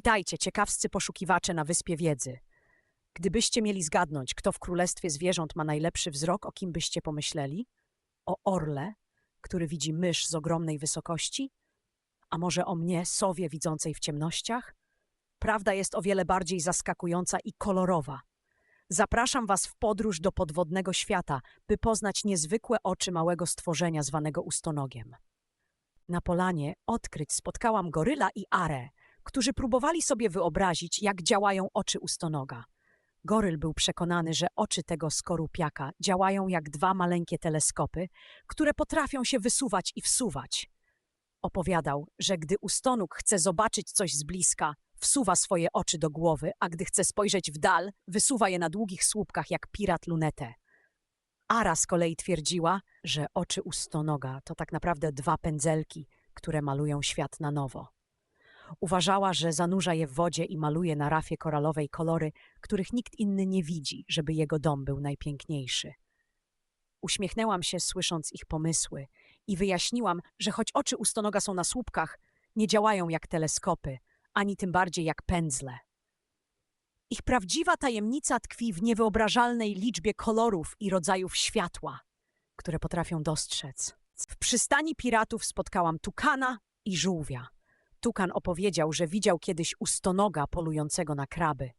Witajcie, ciekawscy poszukiwacze na Wyspie Wiedzy. Gdybyście mieli zgadnąć, kto w Królestwie Zwierząt ma najlepszy wzrok, o kim byście pomyśleli? O orle, który widzi mysz z ogromnej wysokości? A może o mnie, sowie widzącej w ciemnościach? Prawda jest o wiele bardziej zaskakująca i kolorowa. Zapraszam Was w podróż do podwodnego świata, by poznać niezwykłe oczy małego stworzenia zwanego ustonogiem. Na polanie odkryć spotkałam goryla i arę, którzy próbowali sobie wyobrazić, jak działają oczy ustonoga. Goryl był przekonany, że oczy tego skorupiaka działają jak dwa maleńkie teleskopy, które potrafią się wysuwać i wsuwać. Opowiadał, że gdy ustonóg chce zobaczyć coś z bliska, wsuwa swoje oczy do głowy, a gdy chce spojrzeć w dal, wysuwa je na długich słupkach jak pirat lunetę. Ara z kolei twierdziła, że oczy ustonoga to tak naprawdę dwa pędzelki, które malują świat na nowo. Uważała, że zanurza je w wodzie i maluje na rafie koralowej kolory, których nikt inny nie widzi, żeby jego dom był najpiękniejszy. Uśmiechnęłam się, słysząc ich pomysły, i wyjaśniłam, że choć oczy ustonoga są na słupkach, nie działają jak teleskopy, ani tym bardziej jak pędzle. Ich prawdziwa tajemnica tkwi w niewyobrażalnej liczbie kolorów i rodzajów światła, które potrafią dostrzec. W przystani piratów spotkałam tukana i żółwia. Tukan opowiedział, że widział kiedyś ustonoga polującego na kraby.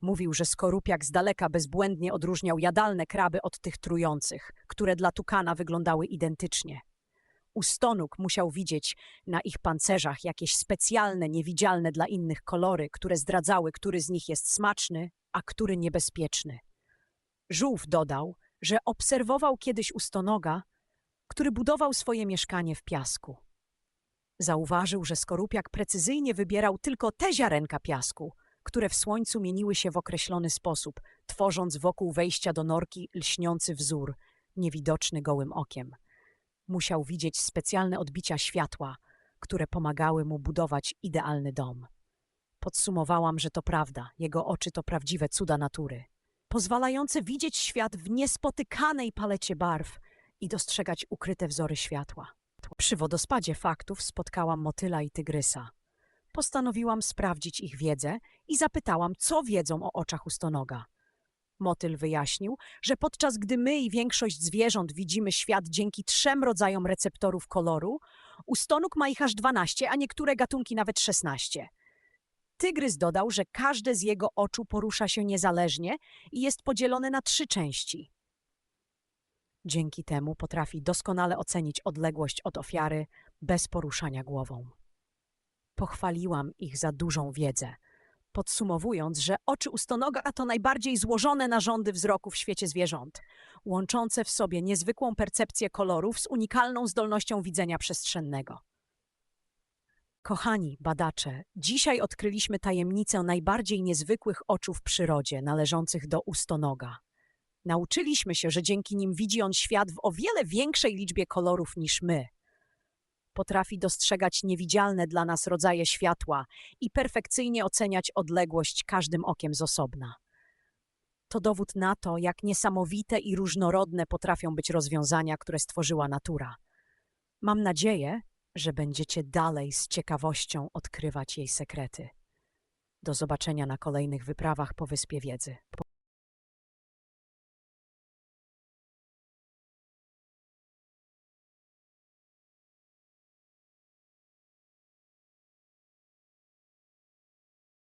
Mówił, że skorupiak z daleka bezbłędnie odróżniał jadalne kraby od tych trujących, które dla tukana wyglądały identycznie. Ustonóg musiał widzieć na ich pancerzach jakieś specjalne, niewidzialne dla innych kolory, które zdradzały, który z nich jest smaczny, a który niebezpieczny. Żółw dodał, że obserwował kiedyś ustonoga, który budował swoje mieszkanie w piasku. Zauważył, że skorupiak precyzyjnie wybierał tylko te ziarenka piasku, które w słońcu mieniły się w określony sposób, tworząc wokół wejścia do norki lśniący wzór, niewidoczny gołym okiem. Musiał widzieć specjalne odbicia światła, które pomagały mu budować idealny dom. Podsumowałam, że to prawda, jego oczy to prawdziwe cuda natury, pozwalające widzieć świat w niespotykanej palecie barw i dostrzegać ukryte wzory światła. Przy wodospadzie faktów spotkałam motyla i tygrysa. Postanowiłam sprawdzić ich wiedzę i zapytałam, co wiedzą o oczach ustonoga. Motyl wyjaśnił, że podczas gdy my i większość zwierząt widzimy świat dzięki trzem rodzajom receptorów koloru, ustonóg ma ich aż 12, a niektóre gatunki nawet 16. Tygrys dodał, że każde z jego oczu porusza się niezależnie i jest podzielone na trzy części. Dzięki temu potrafi doskonale ocenić odległość od ofiary bez poruszania głową. Pochwaliłam ich za dużą wiedzę, podsumowując, że oczy ustonoga to najbardziej złożone narządy wzroku w świecie zwierząt, łączące w sobie niezwykłą percepcję kolorów z unikalną zdolnością widzenia przestrzennego. Kochani badacze, dzisiaj odkryliśmy tajemnicę najbardziej niezwykłych oczu w przyrodzie należących do ustonoga. Nauczyliśmy się, że dzięki nim widzi on świat w o wiele większej liczbie kolorów niż my. Potrafi dostrzegać niewidzialne dla nas rodzaje światła i perfekcyjnie oceniać odległość każdym okiem z osobna. To dowód na to, jak niesamowite i różnorodne potrafią być rozwiązania, które stworzyła natura. Mam nadzieję, że będziecie dalej z ciekawością odkrywać jej sekrety. Do zobaczenia na kolejnych wyprawach po Wyspie Wiedzy.